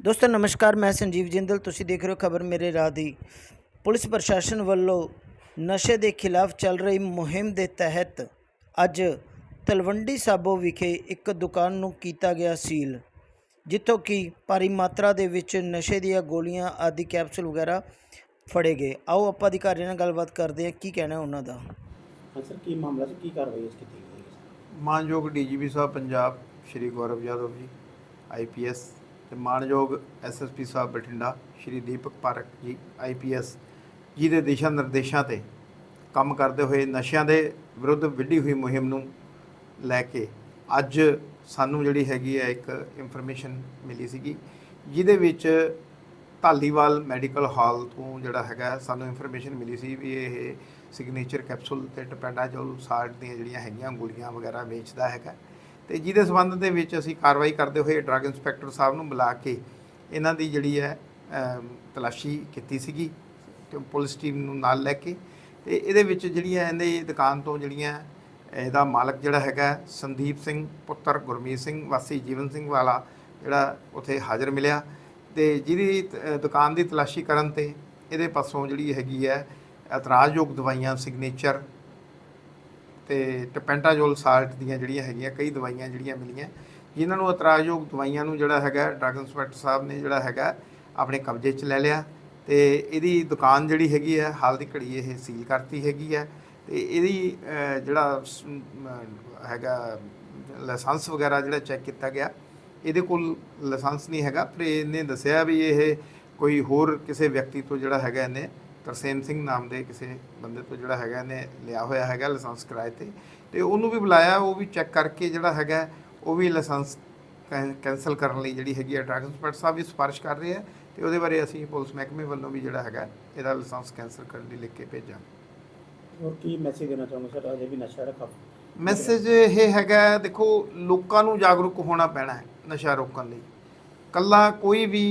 ਦੋਸਤੋ ਨਮਸਕਾਰ ਮੈਂ ਸੰਜੀਵ ਜਿੰਦਲ। ਤੁਸੀਂ ਦੇਖ ਰਹੇ ਹੋ ਖਬਰ ਮੇਰੇ ਰਾਹ ਦੀ। ਪੁਲਿਸ ਪ੍ਰਸ਼ਾਸਨ ਵੱਲੋਂ ਨਸ਼ੇ ਦੇ ਖਿਲਾਫ ਚੱਲ ਰਹੀ ਮੁਹਿੰਮ ਦੇ ਤਹਿਤ ਅੱਜ ਤਲਵੰਡੀ ਸਾਬੋ ਵਿਖੇ ਇੱਕ ਦੁਕਾਨ ਨੂੰ ਕੀਤਾ ਗਿਆ ਸੀਲ ਜਿੱਥੋਂ ਕਿ ਭਾਰੀ ਮਾਤਰਾ ਦੇ ਵਿੱਚ ਨਸ਼ੇ ਦੀਆਂ ਗੋਲੀਆਂ ਆਦਿ ਕੈਪਸੂਲ ਵਗੈਰਾ ਫੜੇ ਗਏ। ਆਓ ਆਪਾਂ ਅਧਿਕਾਰੀਆਂ ਨਾਲ ਗੱਲਬਾਤ ਕਰਦੇ ਹਾਂ। ਕੀ ਕਹਿਣਾ ਉਹਨਾਂ ਦਾ? ਹਾਂ ਸਰ ਕੀ ਮਾਮਲਾ ਸੀ? ਕੀ ਕਾਰਵਾਈ ਇਸ ਕੀਤੀ ਗਈ ਹੈ? ਮਾਨਯੋਗ ਡੀਜੀਪੀ ਸਾਹਿਬ ਪੰਜਾਬ ਸ਼੍ਰੀ ਗੌਰਵ ਯਾਦਵ ਜੀ ਆਈਪੀਐਸ ਤੇ ਮਾਨਯੋਗ ਐਸਐਸਪੀ ਸਾਹਿਬ ਬਠਿੰਡਾ, ਸ਼੍ਰੀ ਦੀਪਕ ਪਾਰਕ ਜੀ ਆਈਪੀਐਸ ਜੀ ਦੇ ਦਿਸ਼ਾ ਨਿਰਦੇਸ਼ਾਂ ਤੇ ਕੰਮ ਕਰਦੇ ਹੋਏ ਨਸ਼ਿਆਂ ਦੇ ਵਿਰੁੱਧ ਵਿੱਢੀ ਹੋਈ ਮੁਹਿੰਮ ਨੂੰ ਲੈ ਕੇ ਅੱਜ ਸਾਨੂੰ ਜਿਹੜੀ ਹੈਗੀ ਹੈ ਇੱਕ ਇਨਫੋਰਮੇਸ਼ਨ ਮਿਲੀ ਸੀਗੀ, ਜਿਹਦੇ ਵਿੱਚ ਢਾਲੀਵਾਲ ਮੈਡੀਕਲ ਹਾਲ ਤੋਂ ਜਿਹੜਾ ਹੈਗਾ ਸਾਨੂੰ ਇਨਫੋਰਮੇਸ਼ਨ ਮਿਲੀ ਸੀ ਵੀ ਇਹ ਸਿਗਨੇਚਰ ਕੈਪਸੂਲ ਤੇ ਟਪੈਂਡਾਜੋਲ ਸਾਲਟ ਦੀਆਂ ਜਿਹੜੀਆਂ ਹੈਗੀਆਂ, ਗੋਲੀਆਂ ਵਗੈਰਾ ਵੇਚਦਾ ਹੈਗਾ ਤੇ ਜਿਹਦੇ ਸਬੰਧ ਦੇ ਵਿੱਚ ਅਸੀਂ ਕਾਰਵਾਈ ਕਰਦੇ ਹੋਏ ਡਰੱਗ ਇੰਸਪੈਕਟਰ ਸਾਹਿਬ ਨੂੰ ਬੁਲਾ ਕੇ ਇਹਨਾਂ ਦੀ ਜਿਹੜੀ ਹੈ ਤਲਾਸ਼ੀ ਕੀਤੀ ਸੀਗੀ ਪੁਲਿਸ ਟੀਮ ਨੂੰ ਨਾਲ ਲੈ ਕੇ ਤੇ ਇਹਦੇ ਵਿੱਚ ਜਿਹੜੀਆਂ ਇਹਦੇ ਦੁਕਾਨ ਤੋਂ ਜਿਹੜੀਆਂ ਇਹਦਾ ਮਾਲਕ ਜਿਹੜਾ ਹੈਗਾ ਸੰਦੀਪ ਸਿੰਘ, ਪੁੱਤਰ ਗੁਰਮੀਤ ਸਿੰਘ, ਵਾਸੀ ਜੀਵਨ ਸਿੰਘ ਵਾਲਾ ਜਿਹੜਾ ਉੱਥੇ ਹਾਜ਼ਰ ਮਿਲਿਆ ਤੇ ਜਿਹਦੀ ਤ- ਦੁਕਾਨ ਦੀ ਤਲਾਸ਼ੀ ਕਰਨ ਤੇ ਇਹਦੇ ਪਾਸੋਂ ਜਿਹੜੀ ਹੈਗੀ ਹੈ, ਇਤਰਾਜ਼ਯੋਗ ਦਵਾਈਆਂ ਸਿਗਨੇਚਰ ਤੇ ਟਪੈਂਟਾਜੋਲ ਸਾਲਟ ਦੀਆਂ ਜਿਹੜੀਆਂ ਹੈਗੀਆਂ, ਕਈ ਦਵਾਈਆਂ ਜਿਹੜੀਆਂ ਮਿਲੀਆਂ, ਜਿਨ੍ਹਾਂ ਨੂੰ ਇਤਰਾਜ਼ਯੋਗ ਦਵਾਈਆਂ ਨੂੰ ਜਿਹੜਾ ਹੈਗਾ, ਡਰੱਗ ਇੰਸਪੈਕਟਰ ਸਾਹਿਬ ਨੇ ਜਿਹੜਾ ਹੈਗਾ, ਆਪਣੇ ਕਬਜ਼ੇ 'ਚ ਲੈ ਲਿਆ ਤੇ ਇਹਦੀ ਦੁਕਾਨ ਜਿਹੜੀ ਹੈਗੀ ਹੈ, ਹਾਲ ਦੀ ਘੜੀ ਇਹ ਸੀਲ ਕਰਤੀ ਹੈਗੀ ਹੈ ਤੇ ਇਹਦੀ ਜਿਹੜਾ ਹੈਗਾ, ਲਾਇਸੈਂਸ ਵਗੈਰਾ ਜਿਹੜਾ ਚੈੱਕ ਕੀਤਾ ਗਿਆ, ਇਹਦੇ ਕੋਲ ਲਾਇਸੈਂਸ ਨਹੀਂ ਹੈਗਾ, ਪਰ ਇਹਨੇ ਦੱਸਿਆ ਵੀ ਇਹ ਕੋਈ ਹੋਰ ਕਿਸੇ ਵਿਅਕਤੀ ਤੋਂ ਜਿਹੜਾ ਹੈਗਾ ਇਹਨੇ ਤਰਸੇਮ ਸਿੰਘ ਨਾਮ ਦੇ ਕਿਸੇ ਬੰਦੇ ਤੋਂ ਜਿਹੜਾ ਹੈਗਾ ਇਹਨੇ ਲਿਆ ਹੋਇਆ ਹੈਗਾ ਲਾਇਸੈਂਸ ਕਿਰਾਏ ਤੇ। ਤੇ ਉਹਨੂੰ ਵੀ ਬੁਲਾਇਆ ਉਹ ਵੀ ਚੈੱਕ ਕਰਕੇ ਜਿਹੜਾ ਹੈਗਾ ਉਹ ਵੀ ਲਾਇਸੈਂਸ ਕੈਂ- ਕੈਂਸਲ ਕਰਨ ਲਈ ਜਿਹੜੀ ਹੈਗੀ ਹੈ ਡਰੱਗ ਇੰਸਪੈਕਟਰ ਸਾਹਿਬ ਵੀ ਸਿਫਾਰਿਸ਼ ਕਰ ਰਹੇ ਆ ਤੇ ਉਹਦੇ ਬਾਰੇ ਅਸੀਂ ਪੁਲਿਸ ਮਹਿਕਮੇ ਵੱਲੋਂ ਵੀ ਜਿਹੜਾ ਹੈਗਾ ਇਹਦਾ ਲਾਇਸੈਂਸ ਕੈਂਸਲ ਕਰਨ ਲਈ ਲਿਖ ਕੇ ਭੇਜਾਂ ਹੋਰ ਕੀ ਮੈਸੇਜ ਦੇਣਾ ਚਾਹੁੰਦੇ ਸਰ? ਅਜੇ ਵੀ ਨਸ਼ਾ ਕਾਫੀ ਮੈਸੇਜ ਇਹ ਹੈਗਾ ਦੇਖੋ ਲੋਕਾਂ ਨੂੰ ਜਾਗਰੂਕ ਹੋਣਾ ਪੈਣਾ ਹੈ ਨਸ਼ਾ ਰੋਕਣ ਲਈ। ਕੱਲਾ ਕੋਈ ਵੀ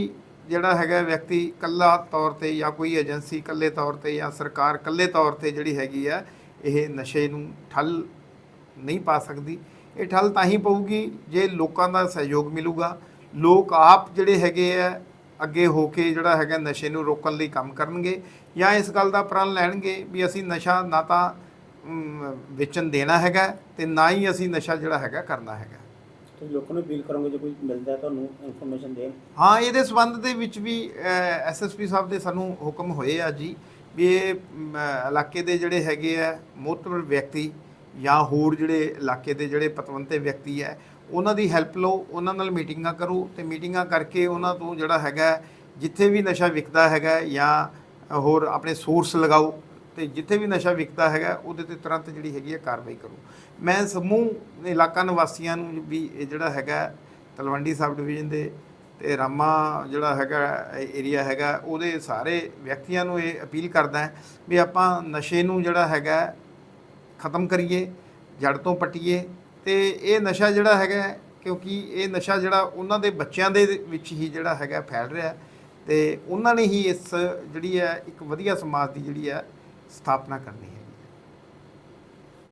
ਜਿਹੜਾ ਹੈਗਾ ਵਿਅਕਤੀ ਇਕੱਲਾ ਤੌਰ ਤੇ ਜਾਂ ਕੋਈ ਏਜੰਸੀ ਇਕੱਲੇ ਤੌਰ ਤੇ ਜਾਂ ਸਰਕਾਰ ਇਕੱਲੇ ਤੌਰ ਤੇ ਜਿਹੜੀ ਹੈਗੀ ਆ ਇਹ ਨਸ਼ੇ ਨੂੰ ਠੱਲ ਨਹੀਂ ਪਾ ਸਕਦੀ। ਇਹ ਠੱਲ ਤਾਂ ਹੀ ਪਊਗੀ ਜੇ ਲੋਕਾਂ ਦਾ ਸਹਿਯੋਗ ਮਿਲੂਗਾ। ਲੋਕ ਆਪ ਜਿਹੜੇ ਹੈਗੇ ਆ ਅੱਗੇ ਹੋ ਕੇ ਜਿਹੜਾ ਹੈਗਾ ਨਸ਼ੇ ਨੂੰ ਰੋਕਣ ਲਈ ਕੰਮ ਕਰਨਗੇ ਜਾਂ ਇਸ ਗੱਲ ਦਾ ਪ੍ਰਣ ਲੈਣਗੇ ਵੀ ਅਸੀਂ ਨਸ਼ਾ ਨਾ ਤਾਂ ਵੇਚਣ ਦੇਣਾ ਹੈਗਾ ਤੇ ਨਾ ਹੀ ਅਸੀਂ ਨਸ਼ਾ ਜਿਹੜਾ ਹੈਗਾ ਕਰਨਾ ਹੈਗਾ। ਤੁਸੀਂ ਲੋਕਾਂ ਨੂੰ ਅਪੀਲ ਕਰੋਗੇ ਜੇ ਕੋਈ ਮਿਲਦਾ ਹੈ ਤੁਹਾਨੂੰ ਇਨਫੋਰਮੇਸ਼ਨ ਦੇਣ। ਹਾਂ ਇਹਦੇ ਸਬੰਧ ਦੇ ਵਿੱਚ ਵੀ ਐਸਐਸਪੀ ਸਾਹਿਬ ਦੇ ਸਾਨੂੰ ਹੁਕਮ ਹੋਏ ਆ ਜੀ ਵੀ ਇਹ ਮ, ਇਲਾਕੇ ਦੇ ਜਿਹੜੇ ਹੈਗੇ ਆ ਮੋਤਬਰ ਵਿਅਕਤੀ ਜਾਂ ਹੋਰ ਜਿਹੜੇ ਇਲਾਕੇ ਦੇ ਜਿਹੜੇ ਪਤਵੰਤੇ ਵਿਅਕਤੀ ਹੈ ਉਹਨਾਂ ਦੀ ਹੈਲਪ ਲਓ ਉਹਨਾਂ ਨਾਲ ਮੀਟਿੰਗਾਂ ਕਰੋ ਤੇ ਮੀਟਿੰਗਾਂ ਕਰਕੇ ਉਹਨਾਂ ਤੋਂ ਜਿਹੜਾ ਹੈਗਾ ਜਿੱਥੇ ਵੀ ਨਸ਼ਾ ਵਿਕਦਾ ਹੈਗਾ ਜਾਂ ਹੋਰ ਆਪਣੇ ਸੋਰਸ ਲਗਾਓ ਤੇ ਜਿੱਥੇ ਵੀ ਨਸ਼ਾ ਵਿਕਦਾ ਹੈਗਾ, ਉਹਦੇ ਤੇ ਤੁਰੰਤ ਜਿਹੜੀ ਹੈਗੀ ਹੈ ਕਾਰਵਾਈ ਕਰੋ। ਮੈਂ ਸਮੂਹ ਇਲਾਕਾ ਨਿਵਾਸੀਆਂ ਨੂੰ ਵੀ ਇਹ ਜਿਹੜਾ ਹੈਗਾ, ਤਲਵੰਡੀ ਸਬ ਡਿਵੀਜ਼ਨ ਦੇ ਤੇ ਰਾਮਾ ਜਿਹੜਾ ਹੈਗਾ ਏਰੀਆ ਹੈਗਾ, ਉਹਦੇ ਸਾਰੇ ਵਿਅਕਤੀਆਂ ਨੂੰ ਇਹ ਅਪੀਲ ਕਰਦਾ ਹੈ ਵੀ ਆਪਾਂ ਨਸ਼ੇ ਨੂੰ ਜਿਹੜਾ ਹੈਗਾ, ਖਤਮ ਕਰੀਏ, ਜੜ ਤੋਂ ਪੱਟੀਏ ਤੇ ਇਹ ਨਸ਼ਾ ਜਿਹੜਾ ਹੈਗਾ, ਕਿਉਂਕਿ ਇਹ ਨਸ਼ਾ ਜਿਹੜਾ ਉਹਨਾਂ ਦੇ ਬੱਚਿਆਂ ਦੇ ਵਿੱਚ ਹੀ ਜਿਹੜਾ ਹੈਗਾ ਫੈਲ ਰਿਹਾ ਹੈ ਤੇ ਉਹਨਾਂ ਨੇ ਹੀ ਇਸ ਜਿਹੜੀ ਹੈ, ਇੱਕ ਵਧੀਆ ਸਮਾਜ ਦੀ ਜਿਹੜੀ ਹੈ ਸਥਾਪਨਾ ਕਰਨੀ ਹੈ।